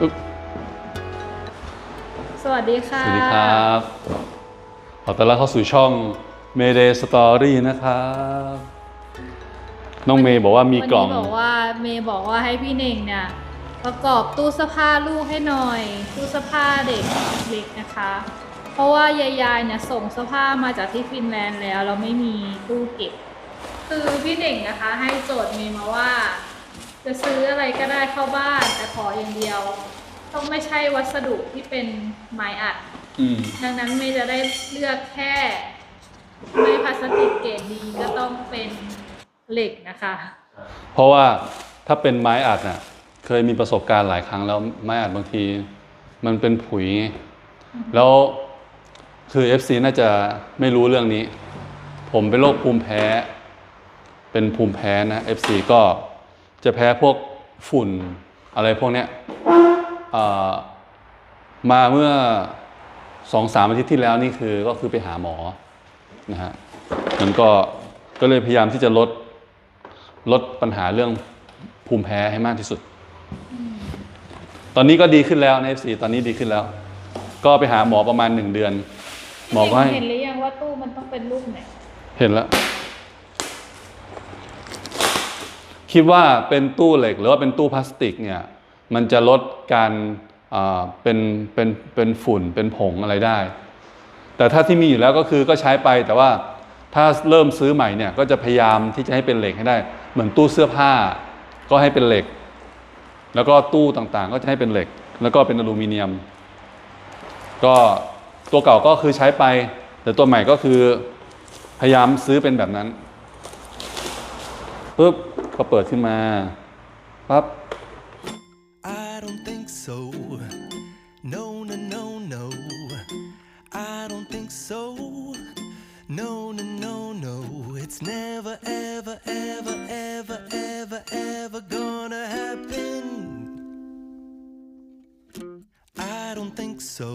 อึ๊บสวัสดีสค่ะวัสดีครับ ขอต้อนรับเข้าสู่ช่อง Mayday Story นะครับ น้องเมย์บอกว่ามีกล่อง วันนี้บอกว่าเมย์บอกว่าให้พี่เน่งเนี่ยประกอบตู้เสื้อผ้าลูกให้หน่อย ตู้เสื้อผ้าเด็กเล็กนะคะ เพราะว่ายายๆเนี่ยส่งเสื้อผ้ามาจากที่ฟินแลนด์แล้ว เราไม่มีตู้เก็บ คือพี่เน่งนะคะ ให้โจทย์เมย์มาว่า จะซื้ออะไรก็ได้เข้าบ้านแต่ขออย่างเดียว ต้องไม่ใช่วัสดุที่เป็นไม้อัด อืม ดังนั้นเมย์จะได้เลือกแค่ไม่พลาสติกเกรดดีก็ต้องเป็นเหล็กนะคะ เพราะว่าถ้าเป็นไม้อัดน่ะ เคยมีประสบการณ์หลายครั้งแล้วไม้อัดบางที มันเป็นผุยไงแล้วคือ FC น่าจะไม่รู้เรื่องนี้ ผมเป็นโรคภูมิแพ้ เป็นภูมิแพ้นะ FC ก็ จะแพ้พวกฝุ่นอะไรพวกเนี้ยเอ่อมาเมื่อสองสามอาทิตย์ที่แล้วนี่คือก็คือไปหาหมอนะฮะมันก็ก็เลยพยายามที่จะลดลดปัญหาเรื่องภูมิแพ้ให้มากที่สุด ตอนนี้ก็ดีขึ้นแล้วใน FC ตอนนี้ดีขึ้นแล้ว ก็ไปหาหมอประมาณหนึ่งเดือน หมอก็ให้เห็นหรือยังว่าตู้มันต้องเป็นรูปไหน เห็นแล้ว คิดว่าเป็นตู้เหล็กหรือว่าเป็นตู้พลาสติกเนี่ยมันจะลดการเป็นเป็นเป็นฝุ่นเป็นผงอะไรได้ แต่ถ้าที่มีอยู่แล้วก็คือก็ใช้ไปแต่ว่าถ้าเริ่มซื้อใหม่เนี่ยก็จะพยายามที่จะให้เป็นเหล็กให้ได้ เหมือนตู้เสื้อผ้าก็ให้เป็นเหล็ก แล้วก็ตู้ต่างๆ ก็จะให้เป็นเหล็ก แล้วก็เป็นอลูมิเนียม ก็ตัวเก่าก็คือใช้ไป แต่ตัวใหม่ก็คือพยายามซื้อเป็นแบบนั้นปุ๊บ ก็เปิดขึ้นมาปั๊บ I don't think so. No, no, no, no. I don't think so. No, no, no, no. It's never, ever, ever, ever, ever, ever gonna happen. I don't think so.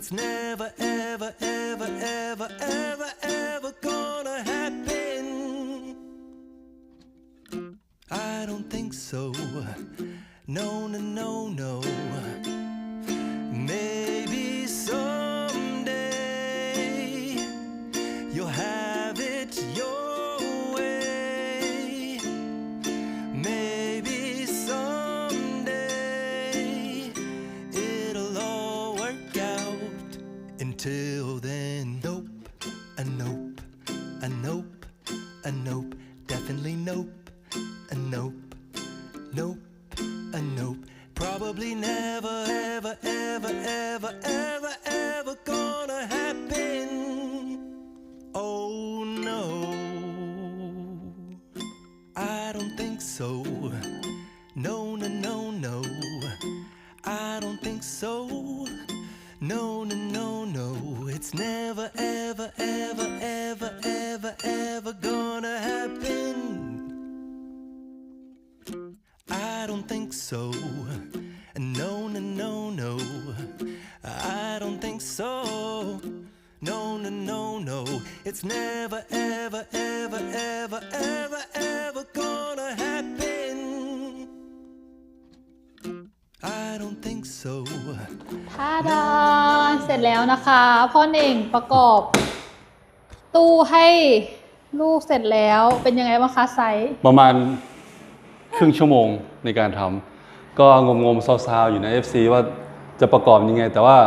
It's never, ever, ever, ever, definitely nope, a nope, nope, a nope. Probably never, ever, ever, ever, ever, ever gonna happen. Oh no. I don't think so. No, no, no, no. I don't think so. No, no, no, no. It's never, ever, ever, ever, ever, ever gonna so. No, no, no, no. I don't think so. No, no, no, no. It's never, ever, ever, ever, ever, ever gonna happen. I don't think so. ท่าดาเสร็จแล้วนะคะ พ่อเน่งประกอบ ตู้ให้ลูกเสร็จแล้วเป็นยังไงบ้างคะไซส์ประมาณครึ่งชั่วโมงในการทำ ก็งมๆซาวๆอยู่ใน FC ว่าจะประกอบยังไง แต่ว่า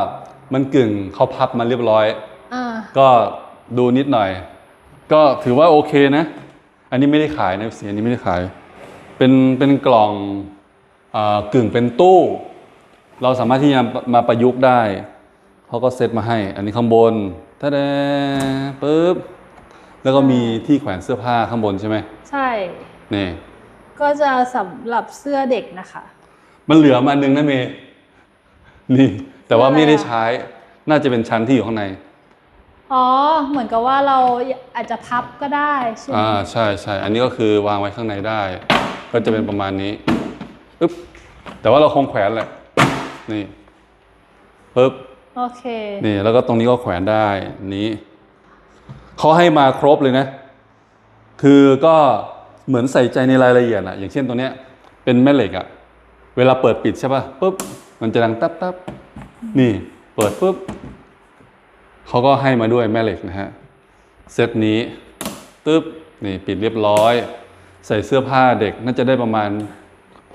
มันกึ่งเขาพับมาเรียบร้อย อ่า ก็ดูนิดหน่อย ก็ถือว่าโอเคนะ อันนี้ไม่ได้ขายนะ FC อันนี้ไม่ได้ขาย เป็นเป็นกล่องอากึ่งเป็นตู้ เราสามารถที่จะมาประยุกต์ได้ เขาก็เซตมาให้ อันนี้ข้างบนตะแดปึ๊บ แล้วก็มีที่แขวนเสื้อผ้าข้างบนใช่ไหมใช่ นี่ ก็จะสำหรับเสื้อเด็กนะคะ มันเหลือมาอันนึงนะเมย์นี่ แต่ว่าคืออะไรไม่ได้อะใช้ น่าจะเป็นชั้นที่อยู่ข้างใน อ๋อ เหมือนกับว่าเราอาจจะพับก็ได้ใช่ไหมอ่าใช่ใช่อันนี้ก็คือวางไว้ข้างในได้ ก็จะเป็นประมาณนี้ปึ๊บแต่ว่าเราคงแขวนแหละ นี่ปึ๊บโอเคนี่แล้วก็ตรงนี้ก็แขวนได้นี้เขาให้มาครบเลยนะ คือก็เหมือนใส่ใจในรายละเอียดอะอย่างเช่นตัวเนี้ย เป็นแม่เหล็กอะ เวลาเปิดปิดใช่ปะปุ๊บมันจะดังตับตับนี่เปิดปุ๊บเขาก็ให้มาด้วยแม่เหล็กนะฮะเซตนี้ตึ๊บนี่ปิดเรียบร้อย ใส่เสื้อผ้าเด็กน่าจะได้ประมาณ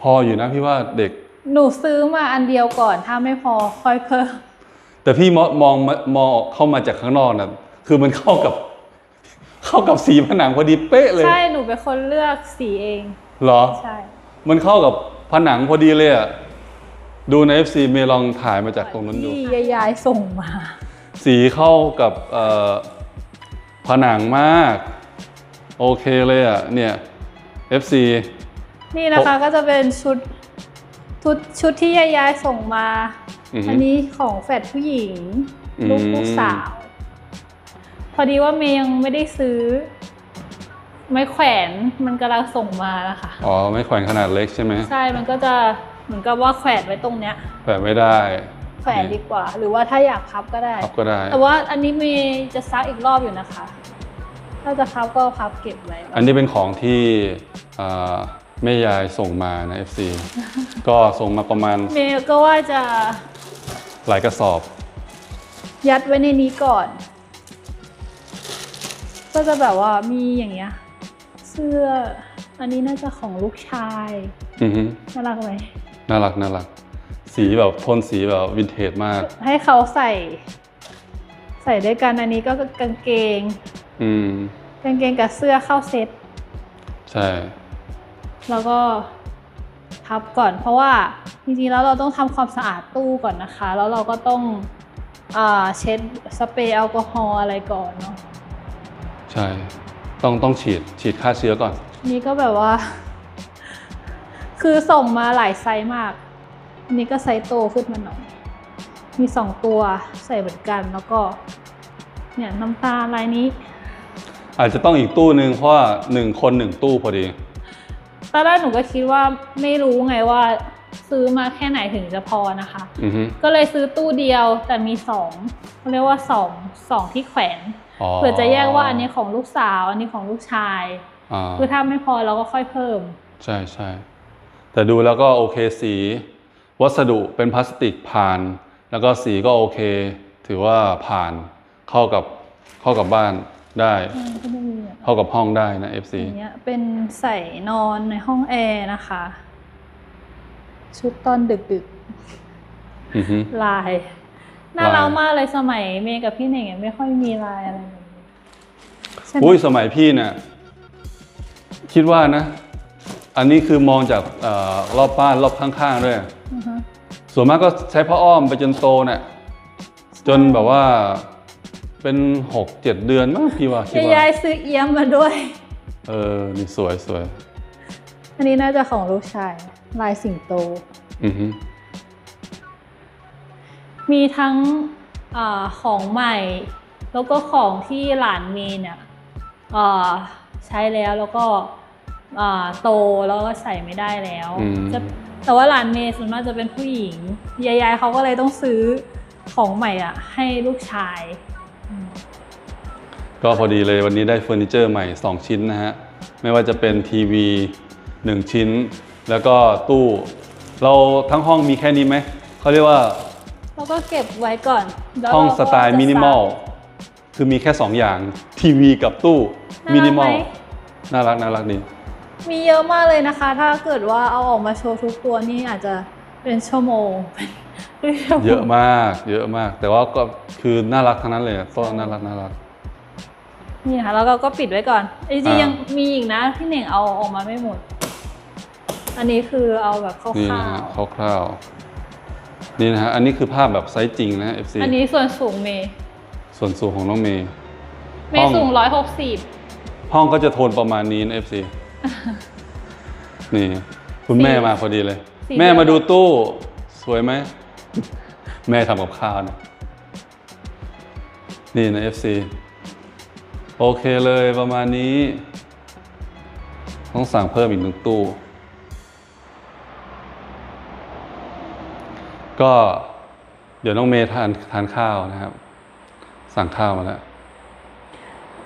พออยู่นะพี่ว่าเด็ก หนูซื้อมาอันเดียวก่อนถ้าไม่พอค่อยเพิ่มแต่พี่มองมองมองออกเข้ามาจากข้างนอกนะคือมันเข้ากับ เข้ากับสีผนังพอดีเป๊ะเลย ใช่หนูเป็นคนเลือกสีเอง เหรอ ใช่ มันเข้ากับ ผนังพอดีเลยอะดูใน FC เมย์ลองถ่ายมาจากตรงนั้นดู ที่ยายๆส่งมา สีเข้ากับเอ่อผนังมาก โอเคเลยอะเนี่ย FC นี่นะคะก็จะเป็นชุดชุดชุดที่ยายๆส่งมา อือฮึ อันนี้ของแฟดผู้หญิง อืม ลูกลูกสาว พอดีว่าเมย์ยังไม่ได้ซื้อ ไม้แขวนมันกำลังส่งมาแล้วค่ะอ๋อไม่แขวนขนาดเล็กใช่ไหมใช่มันก็จะเหมือนกับว่าแขวนไว้ตรงเนี้ย แขวนไม่ได้แขวนดีกว่า หรือว่าถ้าอยากพับก็ได้ พับก็ได้ แต่ว่าอันนี้เมย์จะซักอีกรอบอยู่นะคะ ถ้าจะพับก็พับเก็บไว้อันนี้เป็นของที่อ่าแม่ยายส่งมานะ FC ก็ส่งมาประมาณเมย์ก็ว่าจะหลายกระสอบ ยัดไว้ในนี้ก่อน ก็จะแบบว่ามีอย่างเงี้ยเสื้อ อันนี้น่าจะของลูกชายอือฮึน่ารักไหมน่ารักน่ารัก สีแบบโทนสีแบบวินเทจมาก ให้เขาใส่ ใส่ด้วยกันอันนี้ก็กางเกงอืมกางเกงกับเสื้อเข้าเซ็ตใช่ แล้วก็พับก่อน เพราะว่าจริงๆแล้วเราต้องทำความสะอาดตู้ก่อนนะคะ แล้วเราก็ต้องอาเช็ดสเปรย์แอลกอฮอล์อะไรก่อนเนาะใช่ ต้องต้องฉีดฉีดฆ่าเชื้อก่อน นี่ก็แบบว่า คือส่งมาหลายไซส์มากอันนี่ก็ไซส์โตขึ้นมาหน่อย มีสองตัวใส่เหมือนกันแล้วก็ เนี่ยน้ำตาลลายนี้ อาจจะต้องอีกตู้หนึ่งเพราะว่าหนึ่งคนหนึ่งตู้พอดี ตอนแรกหนูก็คิดว่าไม่รู้ไงว่าซื้อมาแค่ไหนถึงจะพอนะคะ อือฮึก็เลยซื้อตู้เดียวแต่มีสองเขาเรียกว่าสองสองที่แขวนอ๋อ เผื่อจะแยกว่าอันนี้ของลูกสาว อันนี้ของลูกชายอ่าคือถ้าไม่พอเราก็ค่อยเพิ่ม ใช่ใช่แต่ดูแล้วก็โอเคสี วัสดุเป็นพลาสติกผ่าน แล้วก็สีก็โอเค ถือว่าผ่านเข้ากับเข้ากับบ้านได้ก็จะมีแบบเข้ากับห้องได้นะ FC อย่างเงี้ยเป็นใส่นอนในห้องแอร์นะคะ ชุดตอนดึกดึกอือฮึๆลาย น่าลายรักมากเลยสมัยเมย์กับพี่เหน่งอะไม่ค่อยมีลายอะไรแบบนี้ใช่ไหมอุ้ยสมัยพี่เนี่ยคิดว่านะ อันนี้คือมองจากเออรอบบ้านรอบข้างๆด้วย อือฮะส่วนมากก็ใช้ผ้าอ้อมไปจนโตเนี่ยจนแบบว่าเป็นหกเจ็ดเดือนมั้งพี่ว่าคิดยายว่ายซื้อเอี้ยมมาด้วย เออนี่สวยสวยอันนี้น่าจะของลูกชาย ลายสิงโต อือฮึ มีทั้งอาของใหม่ แล้วก็ของที่หลานเมย์เนี่ยอ่าใช้แล้วแล้วก็อ่าโตแล้วก็ใส่ไม่ได้แล้วอืมจะแต่ว่าหลานเมย์ส่วนมากจะเป็นผู้หญิงยายๆเขาก็เลยต้องซื้อของใหม่อะ ให้ลูกชาย ก็พอดีเลยวันนี้ได้เฟอร์นิเจอร์ใหม่ 2 ชิ้นนะฮะ ไม่ว่าจะเป็นทีวี 1 ชิ้น แล้วก็ตู้ เราทั้งห้องมีแค่นี้ไหมเขาเรียกว่า แล้วก็เก็บไว้ก่อนแล้วห้องเราสก็ไตล์จะมินิมอลซักคือมีแค่ 2 อย่างทีวีกับตู้น่ารักมินิมอลไหมน่ารักน่ารักดีมีเยอะมากเลยนะคะ ถ้าเกิดว่าเอาออกมาโชว์ทุกตัวนี่อาจจะเป็นชั่วโมงเป็นชั่วโมงเยอะมาก เยอะมาก แต่ว่าก็คือน่ารักทั้งนั้นเลยก็น่ารักน่ารักนี่ค่ะแล้วเราก็ปิดไว้ก่อนจริงๆอ่ายัยังมีอีกนะพี่เหน่งเอาออกมาไม่หมด อันนี้คือเอาแบบคนี่ร่านะฮะวคร่าวๆ นี่นะฮะ อันนี้คือภาพแบบไซส์จริงนะ FC ๆอันนี้ส่วนสูงเมย์ส่วนสูงของน้องเมย์ เมย์สูงร้อยหกสิบ ห้องก็จะโทนประมาณนี้นะ FC นี่ คุณแม่มาพอดีเลย สี แม่เดียวมาดูตู้ สวยไหม แม่ทำกับข้าวนะนี่นะ FC โอเคเลยประมาณนี้ ต้องสั่งเพิ่มอีกหนึ่งตู้ ก็เดี๋ยวน้องเมย์ทานทานข้าวนะครับ สั่งข้าวมาแล้ว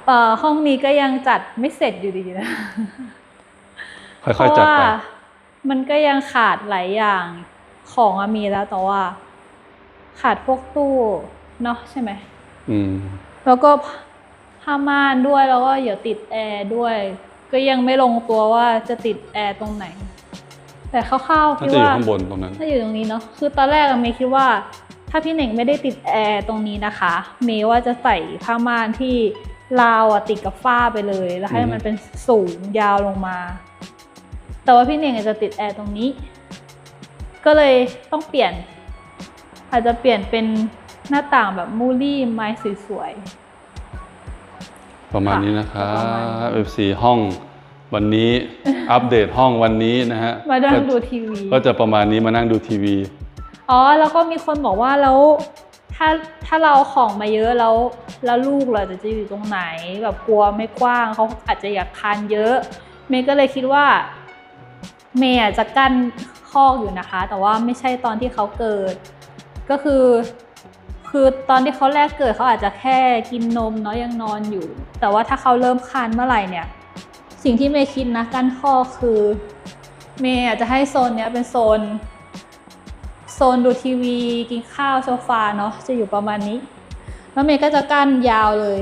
เออ่อห้องนี้ก็ยังจัดไม่เสร็จอยู่ดีนะค่อยๆจัดเพราะไปว่ามันก็ยังขาดหลายอย่างของอะมีแล้วแต่ว่า ขาดพวกตู้เนาะใช่ไหมอืม แล้วก็ผ้าม่านด้วยแล้วก็เดี๋ยวติดแอร์ด้วย ก็ยังไม่ลงตัวว่าจะติดแอร์ตรงไหน แต่คร่าวๆน่าคิดจะอยู่ว่าข้างบนตรงนั้นถ้าอยู่ตรงนี้เนาะคือตอนแรกอะเมย์คิดว่า ถ้าพี่เหน่งไม่ได้ติดแอร์ตรงนี้นะคะ เมย์ว่าจะใส่ผ้าม่านที่ราวอะติดกับฝ้าไปเลย แล้วให้อืมมันเป็นสูงยาวลงมา แต่ว่าพี่เหน่งอาจจะติดแอร์ตรงนี้ ก็เลยต้องเปลี่ยน อาจจะเปลี่ยนเป็นหน้าต่างแบบมูลี่ไม้สวยประมาณนี้นะครัประมาณนี้บ F4 ห้อง วันนี้อัปเดตห้องวันนี้นะฮะๆมานั่งดูทีวี ก็จะประมาณนี้มานั่งดูทีวี อ๋อ แล้วก็มีคนบอกว่าแล้วถ้าถ้าเราเอาของมาเยอะแล้วแล้วลูกเราจะจะอยู่ตรงไหน แบบกลัวไม่กว้างเขาอาจจะอยากคานเยอะ เมย์ก็เลยคิดว่าเมย์อาจจะกั้นคอกอยู่นะคะ แต่ว่าไม่ใช่ตอนที่เขาเกิด ก็คือ คือตอนที่เขาแรกเกิดเขาอาจจะแค่กินนมเนาะยังนอนอยู่ แต่ว่าถ้าเขาเริ่มคลานเมื่อไหร่เนี่ย สิ่งที่เมย์คิดนะกั้นคอกคือเมย์อาจจะให้โซนเนี้ยเป็นโซน โซนดูทีวี กินข้าวโซฟาเนาะจะอยู่ประมาณนี้ แล้วเมย์ก็จะกั้นยาวเลย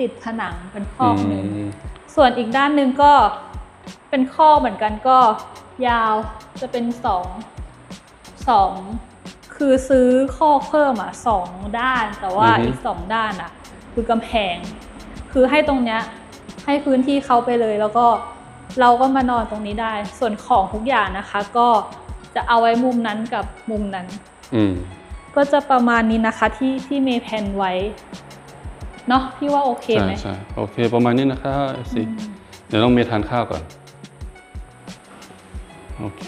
ติดผนังเป็นคอกหนึ่งอืมส่วนอีกด้านหนึ่งก็เป็นข้อกเหมือนกันก็ยาวจะเป็นสองสองคือซื้อข้อกเพิ่มอะสองด้านแต่ว่าอือฮึอีกสองด้านอะ คือกำแพง คือให้ตรงเนี้ย ให้พื้นที่เขาไปเลย แล้วก็เราก็มานอนตรงนี้ได้ ส่วนของทุกอย่างนะคะ ก็จะเอาไว้มุมนั้นกับมุมนั้น อืมก็จะประมาณนี้นะคะที่ที่เมย์แพลนไว้เนาะพี่ว่าโอเคใช่ไหมใช่โอเค ประมาณนี้นะครับ F4 เดี๋ยวต้องมีทานข้าวก่อน โอเค